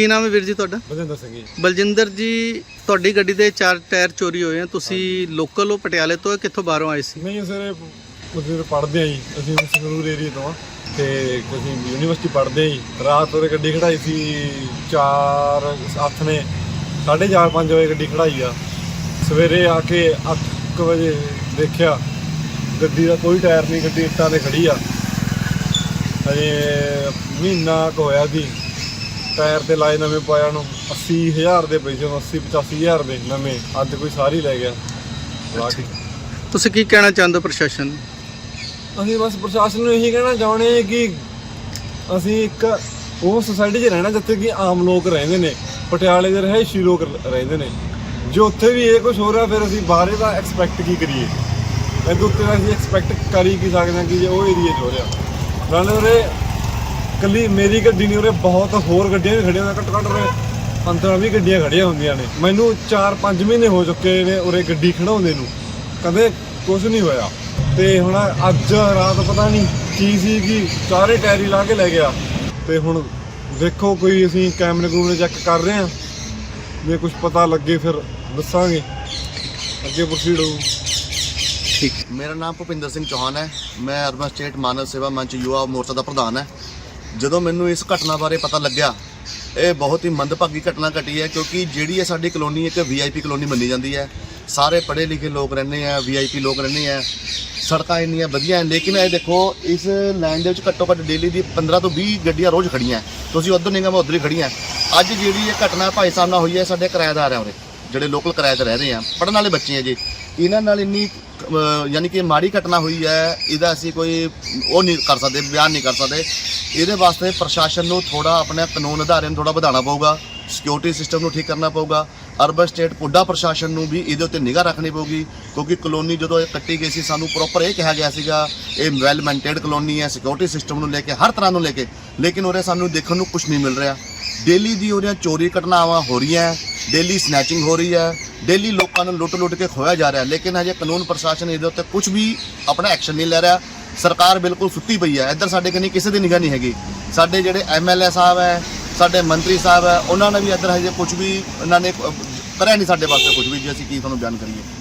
ਕੀ ਨਾਮ ਹੈ ਵੀਰ ਜੀ ਤੁਹਾਡਾ? ਬਲਜਿੰਦਰ ਸਿੰਘ ਜੀ। ਬਲਜਿੰਦਰ ਜੀ ਤੁਹਾਡੀ ਗੱਡੀ ਦੇ ਚਾਰ ਟਾਇਰ ਚੋਰੀ ਹੋਏ ਆ। ਤੁਸੀਂ ਲੋਕਲ ਹੋ ਪਟਿਆਲੇ ਤੋਂ ਕਿੱਥੋਂ ਬਾਹਰੋਂ ਆਏ ਸੀ? ਨਹੀਂ ਸਰ ਅਸੀਂ ਪੜ੍ਹਦੇ ਆ ਜੀ ਅਸੀਂ ਸੰਗਰੂਰ ਏਰੀਆ ਤੋਂ ਆ ਤੇ ਅਸੀਂ ਯੂਨੀਵਰਸਿਟੀ ਪੜ੍ਹਦੇ ਆ ਜੀ। ਰਾਤ ਉਹਦੇ ਗੱਡੀ ਖੜਾਈ ਸੀ 4 ਅੱਠ ਨੇ 4:30 5 ਵਜੇ ਗੱਡੀ ਖੜਾਈ ਆ। ਸਵੇਰੇ ਆ ਕੇ 8 ਵਜੇ ਦੇਖਿਆ ਗੱਡੀ ਦਾ ਕੋਈ ਟਾਇਰ ਨਹੀਂ ਗੱਡੀ ਇੱਟਾਂ ਤੇ ਖੜੀ ਆ। ਹਜੇ ਮਹੀਨਾ ਕੁ ਹੋਇਆ ਦੀ ਟਾਇਰ ਤੇ ਲਾਏ ਨਵੇਂ ਪਾਇਆ ਨੂੰ 80000 ਦੇ ਪਏ ਸੀ 80 85000 ਦੇ ਨਵੇਂ ਅੱਜ ਕੋਈ ਸਾਰੀ ਲੈ ਗਿਆ। ਲਾ ਕੇ ਤੁਸੀਂ ਕੀ ਕਹਿਣਾ ਚਾਹੁੰਦੇ ਹੋ ਪ੍ਰਸ਼ਾਸਨ ਨੂੰ? ਅਸੀਂ ਬਸ ਪ੍ਰਸ਼ਾਸਨ ਨੂੰ ਇਹੀ ਕਹਿਣਾ ਚਾਹੁੰਦੇ ਹਾਂ ਕਿ ਅਸੀਂ ਇੱਕ ਉਹ ਸੁਸਾਇਟੀ 'ਚ ਰਹਿਣਾ ਜਿੱਥੇ ਕਿ ਆਮ ਲੋਕ ਰਹਿੰਦੇ ਨੇ ਪਟਿਆਲੇ ਦੇ ਰਹਿਸ਼ੀ ਲੋਕ ਰ- ਰਹਿੰਦੇ ਨੇ। ਜੇ ਉੱਥੇ ਵੀ ਇਹ ਕੁਝ ਹੋ ਰਿਹਾ ਫਿਰ ਅਸੀਂ ਬਾਹਰੇ ਦਾ ਐਕਸਪੈਕਟ ਕੀ ਕਰੀਏ? ਇਹਦੇ ਉੱਤੇ ਤਾਂ ਅਸੀਂ ਐਕਸਪੈਕਟ ਕਰ ਹੀ ਕੀ ਸਕਦੇ ਹਾਂ ਕਿ ਜੇ ਉਹ ਏਰੀਆ 'ਚ ਹੋ ਰਿਹਾ। ਨਾਲੇ ਉਰੇ ਕੱਲੀ ਮੇਰੀ ਗੱਡੀ ਨਹੀਂ, ਉਰੇ ਬਹੁਤ ਹੋਰ ਗੱਡੀਆਂ ਵੀ ਖੜੀਆਂ ਹੁੰਦੀਆਂ ਘੱਟੋ ਘੱਟ ਉਰੇ 15 20 ਗੱਡੀਆਂ ਖੜੀਆਂ ਹੁੰਦੀਆਂ ਨੇ। ਮੈਨੂੰ 4-5 ਮਹੀਨੇ ਹੋ ਚੁੱਕੇ ਨੇ ਉਰੇ ਗੱਡੀ ਖੜਾਉਂਦੇ ਨੂੰ। ਕਦੇ ਕੁਝ ਨਹੀਂ ਹੋਇਆ। ਤੇ ਹੁਣ ਅੱਜ ਰਾਤ ਪਤਾ ਨਹੀਂ ਕੀ ਸੀ ਕਿ ਸਾਰੇ ਟਾਇਰੀ ਲਾ ਕੇ ਲੈ ਗਿਆ। ਤੇ ਹੁਣ ਦੇਖੋ ਕੋਈ ਅਸੀਂ ਕੈਮਰੇ ਕੂਮਰੇ ਚੈੱਕ ਕਰ ਰਹੇ ਹਾਂ। ਜੇ ਕੁਝ ਪਤਾ ਲੱਗੇ ਫਿਰ ਦੱਸਾਂਗੇ। ਅੱਗੇ ਪ੍ਰੋਸੀਡ ਹੋਊ। ਠੀਕ। ਮੇਰਾ ਨਾਮ ਭੁਪਿੰਦਰ ਸਿੰਘ ਚੌਹਾਨ ਹੈ। ਮੈਂ ਅਰਬਨ ਸਟੇਟ ਮਾਨਵ ਸੇਵਾ ਮੰਚ ਯੁਵਾ ਮੋਰਚਾ ਦਾ ਪ੍ਰਧਾਨ ਹੈ। ਜਦੋਂ ਮੈਨੂੰ ਇਸ ਘਟਨਾ ਬਾਰੇ ਪਤਾ ਲੱਗਿਆ, ਇਹ ਬਹੁਤ ਹੀ ਮੰਦਭਾਗੀ ਘਟਨਾ ਘਟੀ ਹੈ ਕਿਉਂਕਿ ਜਿਹੜੀ ਇਹ ਸਾਡੀ ਕਲੋਨੀ ਇੱਕ ਵੀਆਈਪੀ ਕਲੋਨੀ ਮੰਨੀ ਜਾਂਦੀ ਹੈ। ਸਾਰੇ ਪੜ੍ਹੇ ਲਿਖੇ ਲੋਕ ਰਹਿੰਦੇ ਆ ਵੀਆਈਪੀ ਲੋਕ ਰਹਿੰਦੇ ਆ। ਸੜਕਾਂ ਇੰਨੀਆਂ ਵਧੀਆ ਲੇਕਿਨ ਇਹ ਦੇਖੋ, ਇਸ ਲਾਈਨ ਦੇ ਵਿੱਚ ਘੱਟੋ ਘੱਟ ਡੇਲੀ ਦੀ 15 ਤੋਂ 20 ਗੱਡੀਆਂ ਰੋਜ਼ ਖੜੀਆਂ ਤੁਸੀਂ ਉਧਰ ਨਹੀਂ ਗਾ ਮੈਂ ਉਧਰ ਹੀ ਖੜੀਆਂ ਅੱਜ ਜਿਹੜੀ ਇਹ ਘਟਨਾ ਭਾਈ ਸਾਹਿਬ ਨਾਲ ਹੋਈ ਹੈ, ਸਾਡੇ ਕਿਰਾਏਦਾਰ ਆ ਉਰੇ, ਜਿਹੜੇ ਲੋਕਲ ਕਿਰਾਏ ਤੇ ਰਹਿ ਰਹੇ ਆ ਪੜਨ ਵਾਲੇ ਬੱਚੇ ਆ ਜੀ। ਇਹਨਾਂ ਨਾਲ ਇੰਨੀ ਯਾਨੀ ਕਿ ਮਾੜੀ ਘਟਨਾ ਹੋਈ ਹੈ, ਇਹਦਾ ਅਸੀਂ ਕੋਈ ਉਹ ਨਹੀਂ ਕਰ ਸਕਦੇ, ਬਿਆਨ ਨਹੀਂ ਕਰ ਸਕਦੇ। ਇਹਦੇ ਵਾਸਤੇ ਪ੍ਰਸ਼ਾਸਨ ਨੂੰ ਥੋੜਾ ਆਪਣੇ ਕਾਨੂੰਨ ਅਧਾਰੇ ਨੂੰ ਥੋੜਾ ਵਧਾਉਣਾ ਪਊਗਾ ਸਿਕਿਉਰਿਟੀ ਸਿਸਟਮ ਨੂੰ ਠੀਕ ਕਰਨਾ ਪਊਗਾ ਅਰਬਨ ਸਟੇਟ ਪੁੱਡਾ ਪ੍ਰਸ਼ਾਸਨ ਨੂੰ ਵੀ ਇਹਦੇ ਉੱਤੇ ਨਿਗਾਹ ਰੱਖਣੀ ਪਊਗੀ, ਕਿਉਂਕਿ ਕਲੋਨੀ ਜਦੋਂ ਇਹ ਕੱਟੀ ਗਈ ਸੀ, ਸਾਨੂੰ ਪ੍ਰੋਪਰ ਇਹ ਕਿਹਾ ਗਿਆ ਸੀਗਾ, ਇਹ ਵੈਲ ਮੇਨਟੇਨਡ ਕਲੋਨੀ ਹੈ ਸਿਕਿਉਰਿਟੀ ਸਿਸਟਮ ਨੂੰ ਲੈ ਕੇ, ਹਰ ਤਰ੍ਹਾਂ ਨੂੰ ਲੈ ਕੇ, ਲੇਕਿਨ ਉਰੇ ਸਾਨੂੰ ਦੇਖਣ ਨੂੰ ਕੁਝ ਨਹੀਂ ਮਿਲ ਰਿਹਾ। ਡੇਲੀ ਦੀ ਉਹਦੀਆਂ ਚੋਰੀ ਘਟਨਾਵਾਂ ਹੋ ਰਹੀਆਂ ਡੇਲੀ ਸਨੈਚਿੰਗ ਹੋ ਰਹੀ ਹੈ, ਡੇਲੀ ਲੋਕਾਂ ਨੂੰ ਲੁੱਟ-ਲੁੱਟ ਕੇ ਖੋਇਆ ਜਾ ਰਿਹਾ ਲੇਕਿਨ ਹਜੇ ਕਾਨੂੰਨ ਪ੍ਰਸ਼ਾਸਨ ਇਹਦੇ ਉੱਤੇ ਕੁਝ ਵੀ ਆਪਣਾ ਐਕਸ਼ਨ ਨਹੀਂ ਲੈ ਰਿਹਾ। ਸਰਕਾਰ ਬਿਲਕੁਲ ਸੁੱਤੀ ਪਈ ਹੈ। ਇੱਧਰ ਸਾਡੇ ਕੰਨੀ ਕਿਸੇ ਦੀ ਨਿਗਾਹ ਨਹੀਂ ਹੈਗੀ। ਸਾਡੇ ਜਿਹੜੇ ਐਮਐਲਏ ਸਾਹਿਬ ਹੈ, ਸਾਡੇ ਮੰਤਰੀ ਸਾਹਿਬ ਹੈ, ਉਹਨਾਂ ਨੇ ਵੀ ਇੱਧਰ ਹਜੇ ਕੁਝ ਵੀ, ਉਹਨਾਂ ਨੇ ਕਰਿਆ ਨਹੀਂ ਸਾਡੇ ਵਾਸਤੇ ਕੁਝ ਵੀ, ਜੇ ਅਸੀਂ ਕੀ ਤੁਹਾਨੂੰ ਬਿਆਨ ਕਰੀਏ